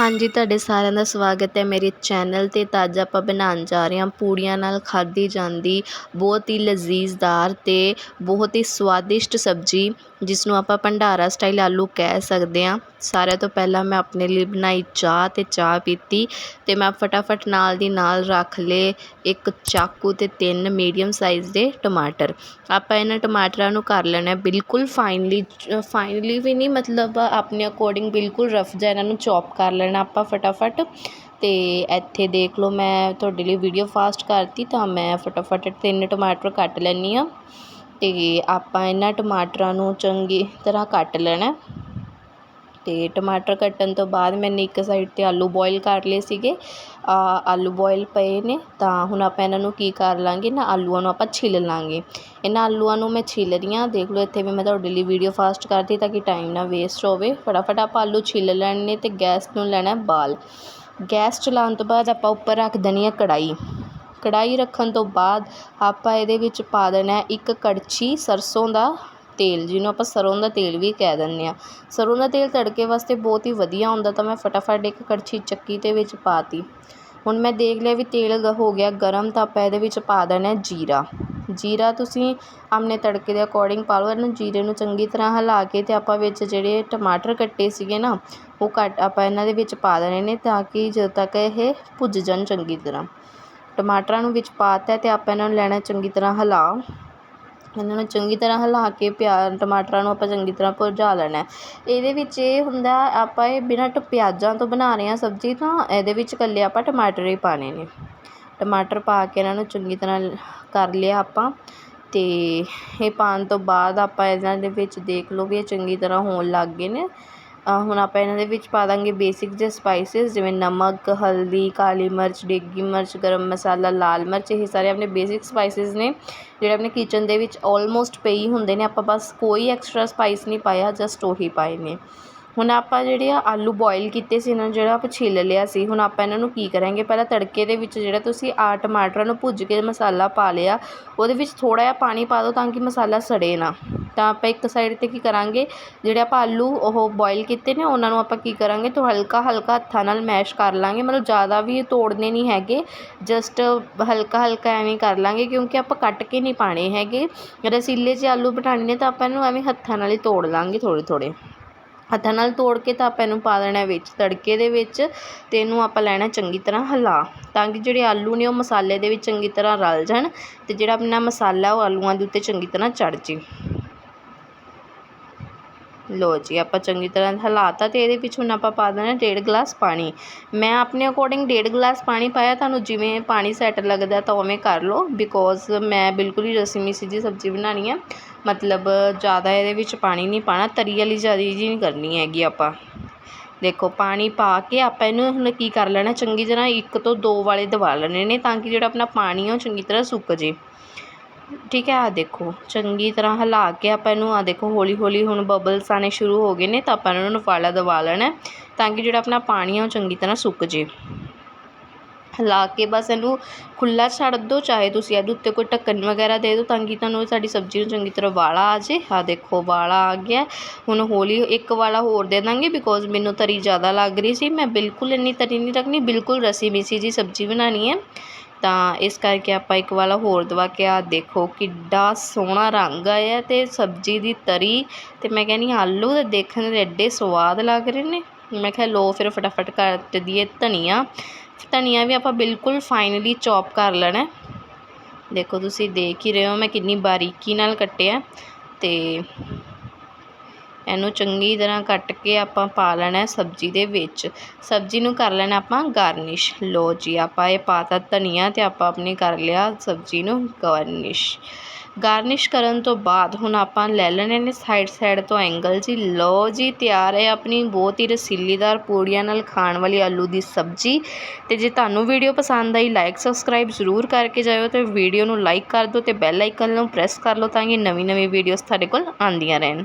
ਹਾਂਜੀ, ਤੁਹਾਡੇ ਸਾਰਿਆਂ ਦਾ ਸਵਾਗਤ ਹੈ ਮੇਰੇ ਚੈਨਲ 'ਤੇ। ਤਾਂ ਅੱਜ ਆਪਾਂ ਬਣਾਉਣ ਜਾ ਰਹੇ ਹਾਂ। ਪੂੜੀਆਂ ਨਾਲ ਖਾਧੀ ਜਾਂਦੀ ਬਹੁਤ ਹੀ ਲਜ਼ੀਜ਼ਦਾਰ ਅਤੇ ਬਹੁਤ ਹੀ ਸਵਾਦਿਸ਼ਟ ਸਬਜ਼ੀ ਜਿਸ ਨੂੰ ਆਪਾਂ ਭੰਡਾਰਾ ਸਟਾਈਲ ਆਲੂ ਕਹਿ ਸਕਦੇ ਹਾਂ। ਸਾਰਿਆਂ ਤੋਂ ਪਹਿਲਾਂ ਮੈਂ ਆਪਣੇ ਲਈ ਬਣਾਈ ਚਾਹ ਅਤੇ ਚਾਹ ਪੀਤੀ ਅਤੇ ਮੈਂ ਫਟਾਫਟ ਨਾਲ ਦੀ ਨਾਲ ਰੱਖ ਲਏ ਇੱਕ ਚਾਕੂ ਅਤੇ ਤਿੰਨ ਮੀਡੀਅਮ ਸਾਈਜ਼ ਦੇ ਟਮਾਟਰ। ਆਪਾਂ ਇਹਨਾਂ ਟਮਾਟਰਾਂ ਨੂੰ ਕਰ ਲੈਣਾ ਬਿਲਕੁਲ ਫਾਈਨਲੀ ਫਾਈਨਲੀ ਵੀ ਨਹੀਂ, ਮਤਲਬ ਆਪਣੇ ਅਕੋਰਡਿੰਗ ਬਿਲਕੁਲ ਰਫ ਜਿਹਾ ਇਹਨਾਂ ਨੂੰ ਚੌਪ ਕਰ ਲੈਣਾ। ਆਪਾਂ ਫਟਾਫਟ। ਅਤੇ ਇੱਥੇ ਦੇਖ ਲਓ ਮੈਂ ਤੁਹਾਡੇ ਲਈ ਵੀਡੀਓ ਫਾਸਟ ਕਰਤੀ, ਤਾਂ ਮੈਂ ਫਟਾਫਟ ਤਿੰਨ ਟਮਾਟਰ ਕੱਟ ਲੈਂਦੀ ਹਾਂ। ਅਤੇ ਆਪਾਂ ਇਹਨਾਂ ਟਮਾਟਰਾਂ ਨੂੰ ਚੰਗੀ ਤਰ੍ਹਾਂ ਕੱਟ ਲੈਣਾ। ਅਤੇ ਟਮਾਟਰ ਕੱਟਣ ਤੋਂ ਬਾਅਦ ਮੈਨੇ ਇੱਕ ਸਾਈਡ 'ਤੇ ਆਲੂ ਬੋਇਲ ਕਰ ਲਏ ਸੀਗੇ। ਆਲੂ ਬੋਇਲ ਪਏ ਨੇ, ਤਾਂ ਹੁਣ ਆਪਾਂ ਇਹਨਾਂ ਨੂੰ ਕੀ ਕਰ ਲਾਂਗੇ? ਇਹਨਾਂ ਆਲੂਆਂ ਨੂੰ ਆਪਾਂ ਛਿੱਲ ਲਾਂਗੇ। ਇਹਨਾਂ ਆਲੂਆਂ ਨੂੰ ਮੈਂ ਛਿੱਲ ਰਹੀ ਹਾਂ। ਦੇਖ ਲਓ, ਇੱਥੇ ਵੀ ਮੈਂ ਤੁਹਾਡੇ ਲਈ ਵੀਡੀਓ ਫਾਸਟ ਕਰਤੀ ਤਾਂ ਕਿ ਟਾਈਮ ਨਾ ਵੇਸਟ ਹੋਵੇ। ਫਟਾਫਟ ਆਪਾਂ ਆਲੂ ਛਿੱਲ ਲੈਣੇ ਅਤੇ ਗੈਸ ਨੂੰ ਲੈਣਾ ਬਾਲ। ਗੈਸ ਚਲਾਉਣ ਤੋਂ ਬਾਅਦ ਆਪਾਂ ਉੱਪਰ ਰੱਖ ਦੇਣੀ ਹੈ ਕੜਾਈ ਕੜਾਈ ਰੱਖਣ ਤੋਂ ਬਾਅਦ ਆਪਾਂ ਇਹਦੇ ਵਿੱਚ ਪਾ ਦੇਣਾ ਇੱਕ ਕੜਛੀ ਸਰਸੋਂ ਦਾ ਤੇਲ, ਜਿਹਨੂੰ ਆਪਾਂ ਸਰ੍ਹੋਂ ਦਾ ਤੇਲ ਵੀ ਕਹਿ ਦਿੰਦੇ ਹਾਂ। ਸਰ੍ਹੋਂ ਦਾ ਤੇਲ ਤੜਕੇ ਵਾਸਤੇ ਬਹੁਤ ਹੀ ਵਧੀਆ ਹੁੰਦਾ, ਤਾਂ ਮੈਂ ਫਟਾਫਟ ਇੱਕ ਕੜਛੀ ਚੱਕੀ ਦੇ ਵਿੱਚ ਪਾ ਤੀ ਹੁਣ ਮੈਂ ਦੇਖ ਲਿਆ ਵੀ ਤੇਲ ਹੋ ਗਿਆ ਗਰਮ, ਤਾਂ ਆਪਾਂ ਇਹਦੇ ਵਿੱਚ ਪਾ ਦੇਣਾ ਜੀਰਾ। ਜੀਰਾ ਤੁਸੀਂ ਆਪਣੇ ਤੜਕੇ ਦੇ ਅਕੋਰਡਿੰਗ ਪਾ ਲਓ, ਇਹਨੂੰ ਜੀਰੇ ਨੂੰ ਚੰਗੀ ਤਰ੍ਹਾਂ ਹਿਲਾ ਕੇ ਅਤੇ ਆਪਾਂ ਵਿੱਚ ਜਿਹੜੇ ਟਮਾਟਰ ਕੱਟੇ ਸੀਗੇ ਨਾ, ਉਹ ਕੱਟ ਆਪਾਂ ਇਹਨਾਂ ਦੇ ਵਿੱਚ ਪਾ ਦੇਣੇ ਨੇ, ਤਾਂ ਕਿ ਜਦੋਂ ਤੱਕ ਇਹ ਭੁੱਜ ਜਾਣ ਚੰਗੀ ਤਰ੍ਹਾਂ। ਟਮਾਟਰਾਂ ਨੂੰ ਵਿੱਚ ਪਾਤਾ ਅਤੇ ਆਪਾਂ ਇਹਨਾਂ ਨੂੰ ਲੈਣਾ ਚੰਗੀ ਤਰ੍ਹਾਂ ਹਿਲਾ। ਇਹਨਾਂ ਨੂੰ ਚੰਗੀ ਤਰ੍ਹਾਂ ਹਿਲਾ ਕੇ ਪਿਆ ਟਮਾਟਰਾਂ ਨੂੰ ਆਪਾਂ ਚੰਗੀ ਤਰ੍ਹਾਂ ਭੁਰਜਾ ਲੈਣਾ ਇਹਦੇ ਵਿੱਚ ਇਹ ਹੁੰਦਾ, ਆਪਾਂ ਇਹ ਬਿਨਾਂ ਟ, ਪਿਆਜ਼ਾਂ ਤੋਂ ਬਣਾ ਰਹੇ ਹਾਂ ਸਬਜ਼ੀ ਤਾਂ ਇਹਦੇ ਵਿੱਚ ਇਕੱਲੇ ਆਪਾਂ ਟਮਾਟਰ ਹੀ ਪਾਉਣੇ ਨੇ। ਟਮਾਟਰ ਪਾ ਕੇ ਇਹਨਾਂ ਨੂੰ ਚੰਗੀ ਤਰ੍ਹਾਂ ਕਰ ਲਿਆ ਆਪਾਂ ਅਤੇ ਇਹ ਪਾਉਣ ਤੋਂ ਬਾਅਦ ਆਪਾਂ ਇਹਨਾਂ ਦੇ ਵਿੱਚ ਦੇਖ ਲਓ ਵੀ ਇਹ ਚੰਗੀ ਤਰ੍ਹਾਂ ਹੋਣ ਲੱਗ ਗਏ ਨੇ। ਹੁਣ ਆਪਾਂ ਇਹਨਾਂ ਦੇ ਵਿੱਚ ਪਾ ਦਾਂਗੇ ਬੇਸਿਕ ਜਿਹੇ ਸਪਾਈਸਿਸ ਜਿਵੇਂ ਨਮਕ, ਹਲਦੀ, ਕਾਲੀ ਮਿਰਚ, ਡੇਗੀ ਮਿਰਚ, ਗਰਮ ਮਸਾਲਾ, ਲਾਲ ਮਿਰਚ, ਇਹ ਸਾਰੇ ਆਪਣੇ ਬੇਸਿਕ ਸਪਾਈਸਿਸ ਨੇ। ਜਿਹੜੇ ਆਪਣੇ ਕਿਚਨ ਦੇ ਵਿੱਚ ਆਲਮੋਸਟ ਪਈ ਹੁੰਦੇ ਨੇ, ਆਪਾਂ ਬਸ ਕੋਈ ਐਕਸਟਰਾ ਸਪਾਈਸ ਨਹੀਂ ਪਾਇਆ ਜਸਟ ਉਹੀ ਪਾਏ ਨੇ। ਹੁਣ ਆਪਾਂ ਜਿਹੜੇ ਆ ਆਲੂ ਬੋਇਲ ਕੀਤੇ ਸੀ ਇਹਨਾਂ ਨੂੰ ਜਿਹੜਾ ਆਪਾਂ ਛਿੱਲ ਲਿਆ ਸੀ, ਹੁਣ ਆਪਾਂ ਇਹਨਾਂ ਨੂੰ ਕੀ ਕਰਾਂਗੇ? ਪਹਿਲਾਂ ਤੜਕੇ ਦੇ ਵਿੱਚ ਜਿਹੜਾ ਤੁਸੀਂ ਆ ਟਮਾਟਰਾਂ ਨੂੰ ਭੁੱਜ ਕੇ ਮਸਾਲਾ ਪਾ ਲਿਆ, ਉਹਦੇ ਵਿੱਚ ਥੋੜ੍ਹਾ ਜਿਹਾ ਪਾਣੀ ਪਾ ਦਿਓ ਤਾਂ ਕਿ ਮਸਾਲਾ ਸੜੇ ਨਾ। ਤਾਂ ਆਪਾਂ ਇੱਕ ਸਾਈਡ 'ਤੇ ਕੀ ਕਰਾਂਗੇ? ਜਿਹੜੇ ਆਪਾਂ ਆਲੂ ਉਹ ਬੋਇਲ ਕੀਤੇ ਨੇ, ਉਹਨਾਂ ਨੂੰ ਆਪਾਂ ਕੀ ਕਰਾਂਗੇ? ਤਾਂ ਹਲਕਾ ਹਲਕਾ ਹੱਥਾਂ ਨਾਲ ਮੈਸ਼ ਕਰ ਲਾਂਗੇ। ਮਤਲਬ ਜ਼ਿਆਦਾ ਵੀ ਤੋੜਨੇ ਨਹੀਂ ਹੈਗੇ ਜਸਟ ਹਲਕਾ ਹਲਕਾ ਐਵੇਂ ਕਰ ਲਾਂਗੇ ਕਿਉਂਕਿ ਆਪਾਂ ਕੱਟ ਕੇ ਨਹੀਂ ਪਾਣੇ ਹੈਗੇ। ਰਸੀਲੇ ਜੇ ਆਲੂ ਬਣਾਉਣੇ ਨੇ ਤਾਂ ਆਪਾਂ ਇਹਨੂੰ ਐਵੇਂ ਹੱਥਾਂ ਨਾਲ ਹੀ ਤੋੜ ਲਾਂਗੇ ਥੋੜ੍ਹੇ ਥੋੜ੍ਹੇ। ਹੱਥਾਂ ਨਾਲ ਤੋੜ ਕੇ ਤਾਂ ਆਪਾਂ ਇਹਨੂੰ ਪਾ ਦੇਣਾ ਵਿੱਚ, ਤੜਕੇ ਦੇ ਵਿੱਚ ਅਤੇ ਇਹਨੂੰ ਆਪਾਂ ਲੈਣਾ ਚੰਗੀ ਤਰ੍ਹਾਂ ਹਿਲਾ, ਤਾਂ ਕਿ ਜਿਹੜੇ ਆਲੂ ਨੇ ਉਹ ਮਸਾਲੇ ਦੇ ਵਿੱਚ ਚੰਗੀ ਤਰ੍ਹਾਂ ਰਲ ਜਾਣ ਅਤੇ ਜਿਹੜਾ ਆਪਣਾ ਮਸਾਲਾ ਉਹ ਆਲੂਆਂ ਦੇ ਉੱਤੇ ਚੰਗੀ ਤਰ੍ਹਾਂ ਚੜ੍ਹ ਜੇ। ਲਓ ਜੀ, ਆਪਾਂ ਚੰਗੀ ਤਰ੍ਹਾਂ ਹਿਲਾਤਾ ਅਤੇ ਇਹਦੇ ਵਿੱਚ ਹੁਣ ਆਪਾਂ ਪਾ ਦੇਣਾ ਡੇਢ ਗਲਾਸ ਪਾਣੀ। ਮੈਂ ਆਪਣੇ ਅਕੋਰਡਿੰਗ ਡੇਢ ਗਲਾਸ ਪਾਣੀ ਪਾਇਆ, ਤੁਹਾਨੂੰ ਜਿਵੇਂ ਪਾਣੀ ਸੈੱਟ ਲੱਗਦਾ ਤਾਂ ਉਵੇਂ ਕਰ ਲਓ ਬਿਕੋਜ਼ ਮੈਂ ਬਿਲਕੁਲ ਹੀ ਰਸੀ ਮਿਸੀ ਜਿਹੀ ਸਬਜ਼ੀ ਬਣਾਉਣੀ ਆ। ਮਤਲਬ ਜ਼ਿਆਦਾ ਇਹਦੇ ਵਿੱਚ ਪਾਣੀ ਨਹੀਂ ਪਾਉਣਾ, ਤਰੀ ਵਾਲੀ ਜ਼ਿਆਦਾ ਜੀ ਨਹੀਂ ਕਰਨੀ ਹੈਗੀ ਆਪਾਂ। ਦੇਖੋ, ਪਾਣੀ ਪਾ ਕੇ ਆਪਾਂ ਇਹਨੂੰ ਹੁਣ ਕੀ ਕਰ ਲੈਣਾ, ਚੰਗੀ ਤਰ੍ਹਾਂ ਇੱਕ ਤੋਂ ਦੋ ਵਾਲੇ ਦਬਾ ਲੈਣੇ ਨੇ ਤਾਂ ਕਿ ਜਿਹੜਾ ਆਪਣਾ ਪਾਣੀ ਆ ਉਹ ਚੰਗੀ ਤਰ੍ਹਾਂ ਸੁੱਕ ਜੇ। ਠੀਕ ਹੈ, ਆਹ ਦੇਖੋ, ਚੰਗੀ ਤਰ੍ਹਾਂ ਹਿਲਾ ਕੇ ਆਪਾਂ ਇਹਨੂੰ, ਆਹ ਦੇਖੋ ਹੌਲੀ ਹੌਲੀ ਹੁਣ ਬਬਲਸ ਆਉਣੇ ਸ਼ੁਰੂ ਹੋ ਗਏ ਨੇ ਤਾਂ ਆਪਾਂ ਇਹਨਾਂ ਨੂੰ ਫਾਲਾ ਦਵਾ ਲੈਣਾ ਤਾਂ ਕਿ ਜਿਹੜਾ ਆਪਣਾ ਪਾਣੀ ਆ ਉਹ ਚੰਗੀ ਤਰ੍ਹਾਂ ਸੁੱਕ ਜੇ। ਹਿਲਾ ਕੇ ਬਸ ਇਹਨੂੰ ਖੁੱਲ੍ਹਾ ਛੱਡ ਦਿਓ, ਚਾਹੇ ਤੁਸੀਂ ਇਹਦੇ ਉੱਤੇ ਕੋਈ ਢੱਕਣ ਵਗੈਰਾ ਦੇ ਦਿਓ, ਤਾਂ ਕਿ ਤੁਹਾਨੂੰ ਸਾਡੀ ਸਬਜ਼ੀ ਨੂੰ ਚੰਗੀ ਤਰ੍ਹਾਂ ਵਾਲਾ ਆ ਜੇ। ਆ ਦੇਖੋ, ਵਾਲਾ ਆ ਗਿਆ। ਹੁਣ ਹੌਲੀ ਇੱਕ ਵਾਲਾ ਹੋਰ ਦੇ ਦਾਂਗੇ ਬਿਕੋਜ਼ ਮੈਨੂੰ ਤਰੀ ਜ਼ਿਆਦਾ ਲੱਗ ਰਹੀ ਸੀ। ਮੈਂ ਬਿਲਕੁਲ ਇੰਨੀ ਤਰੀ ਨਹੀਂ ਰੱਖਣੀ, ਬਿਲਕੁਲ ਰਸੀ ਮਿਸੀ ਜੀ ਸਬਜ਼ੀ ਬਣਾਉਣੀ ਹੈ। ਤਾਂ ਇਸ ਕਰਕੇ ਆਪਾਂ ਇੱਕ ਵਾਲਾ ਹੋਰ ਦਵਾ ਕੇ ਆ ਦੇਖੋ ਕਿੱਡਾ ਸੋਹਣਾ ਰੰਗ ਆਇਆ ਅਤੇ ਸਬਜ਼ੀ ਦੀ ਤਰੀ ਅਤੇ ਮੈਂ ਕਹਿੰਦੀ ਆਲੂ ਤਾਂ ਦੇਖਣ ਦੇ ਐਡੇ ਸਵਾਦ ਲੱਗ ਰਹੇ ਨੇ। ਮੈਂ ਕਿਹਾ ਲੋ ਫਿਰ ਫਟਾਫਟ ਕੱਟ ਦਈਏ ਧਨੀਆ। ਧਨੀਆ ਵੀ ਆਪਾਂ ਬਿਲਕੁਲ ਫਾਈਨਲੀ ਚੌਪ ਕਰ ਲੈਣਾ। ਦੇਖੋ ਤੁਸੀਂ ਦੇਖ ਹੀ ਰਹੇ ਹੋ ਮੈਂ ਕਿੰਨੀ ਬਾਰੀਕੀ ਨਾਲ ਕੱਟਿਆ ਅਤੇ ਇਹਨੂੰ ਚੰਗੀ ਤਰ੍ਹਾਂ ਕੱਟ ਕੇ ਆਪਾਂ ਪਾ ਲੈਣਾ ਸਬਜ਼ੀ ਦੇ ਵਿੱਚ। ਸਬਜ਼ੀ ਨੂੰ ਕਰ ਲੈਣਾ ਆਪਾਂ ਗਾਰਨਿਸ਼। ਲੋ ਜੀ, ਆਪਾਂ ਇਹ ਪਾਤਾ ਧਨੀਆ ਅਤੇ ਆਪਾਂ ਆਪਣੀ ਕਰ ਲਿਆ ਸਬਜ਼ੀ ਨੂੰ ਗਾਰਨਿਸ਼। ਗਾਰਨਿਸ਼ ਕਰਨ ਤੋਂ ਬਾਅਦ ਹੁਣ ਆਪਾਂ ਲੈ ਲੈਣੇ ਨੇ ਸਾਈਡ ਸਾਈਡ ਤੋਂ ਐਂਗਲ ਜੀ। ਲੋ ਜੀ, ਤਿਆਰ ਹੈ ਆਪਣੀ ਬਹੁਤ ਹੀ ਰਸੀਲੀਦਾਰ ਪੂੜੀਆਂ ਨਾਲ ਖਾਣ ਵਾਲੀ ਆਲੂ ਦੀ ਸਬਜ਼ੀ। ਅਤੇ ਜੇ ਤੁਹਾਨੂੰ ਵੀਡੀਓ ਪਸੰਦ ਆਈ ਲਾਈਕ ਸਬਸਕ੍ਰਾਈਬ ਜ਼ਰੂਰ ਕਰਕੇ ਜਾਇਓ ਅਤੇ ਵੀਡੀਓ ਨੂੰ ਲਾਈਕ ਕਰ ਦਿਓ ਅਤੇ ਬੈਲ ਆਈਕਨ ਨੂੰ ਪ੍ਰੈਸ ਕਰ ਲਓ ਤਾਂ ਕਿ ਨਵੀਂ ਨਵੀਂ ਵੀਡੀਓਜ਼ ਤੁਹਾਡੇ ਕੋਲ ਆਉਂਦੀਆਂ ਰਹਿਣ।